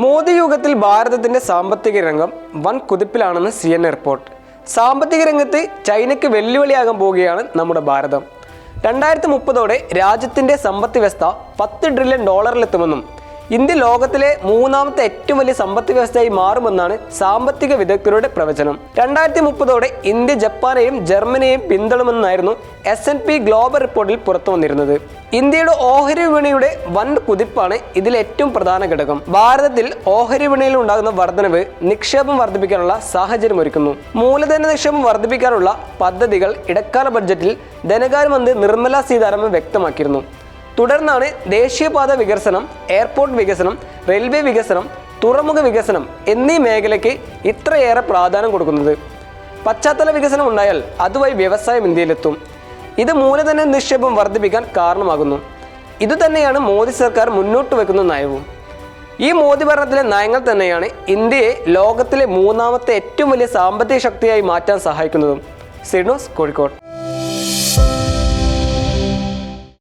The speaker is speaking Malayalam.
മോദി യുഗത്തിൽ ഭാരതത്തിന്റെ സാമ്പത്തിക രംഗം വൻ കുതിപ്പിലാണെന്ന് സി എൻ റിപ്പോർട്ട് സാമ്പത്തിക രംഗത്ത് ചൈനയ്ക്ക് വെല്ലുവിളിയാകാൻ പോവുകയാണ് നമ്മുടെ ഭാരതം. രണ്ടായിരത്തി മുപ്പതോടെ രാജ്യത്തിന്റെ സമ്പദ് വ്യവസ്ഥ പത്ത് ട്രില്യൺ ഡോളറിലെത്തുമെന്നും ഇന്ത്യ ലോകത്തിലെ മൂന്നാമത്തെ ഏറ്റവും വലിയ സമ്പത്ത് വ്യവസ്ഥയായി മാറുമെന്നാണ് സാമ്പത്തിക വിദഗ്ധരുടെ പ്രവചനം. രണ്ടായിരത്തി മുപ്പതോടെ ഇന്ത്യ ജപ്പാനെയും ജർമ്മനിയെയും പിന്തള്ളുമെന്നായിരുന്നു എസ് എൻ പി ഗ്ലോബൽ റിപ്പോർട്ടിൽ പുറത്തു വന്നിരുന്നത്. ഇന്ത്യയുടെ ഓഹരി വിപണിയുടെ വൻ കുതിപ്പാണ് ഇതിൽ ഏറ്റവും പ്രധാന ഘടകം. ഭാരതത്തിൽ ഓഹരി വിപണിയിൽ ഉണ്ടാകുന്ന വർധനവ് നിക്ഷേപം വർദ്ധിപ്പിക്കാനുള്ള സാഹചര്യം ഒരുക്കുന്നു. മൂലധന നിക്ഷേപം വർദ്ധിപ്പിക്കാനുള്ള പദ്ധതികൾ ഇടക്കാല ബഡ്ജറ്റിൽ ധനകാര്യമന്ത്രി നിർമ്മല സീതാരാമൻ വ്യക്തമാക്കിയിരുന്നു. തുടർന്നാണ് ദേശീയപാത വികസനം എയർപോർട്ട് വികസനം റെയിൽവേ വികസനം തുറമുഖ വികസനം എന്നീ മേഖലയ്ക്ക് ഇത്രയേറെ പ്രാധാന്യം കൊടുക്കുന്നത്. പശ്ചാത്തല വികസനം ഉണ്ടായാൽ അതുവഴി വ്യവസായം ഇന്ത്യയിലെത്തും. ഇത് മൂലധന നിക്ഷേപം വർദ്ധിപ്പിക്കാൻ കാരണമാകുന്നു. ഇതുതന്നെയാണ് മോദി സർക്കാർ മുന്നോട്ട് വെക്കുന്ന നയവും. ഈ മോദി ഭരണത്തിലെ നയങ്ങൾ തന്നെയാണ് ഇന്ത്യയെ ലോകത്തിലെ മൂന്നാമത്തെ ഏറ്റവും വലിയ സാമ്പത്തിക ശക്തിയായി മാറ്റാൻ സഹായിക്കുന്നതും. സിഡോസ് കോഴിക്കോട്.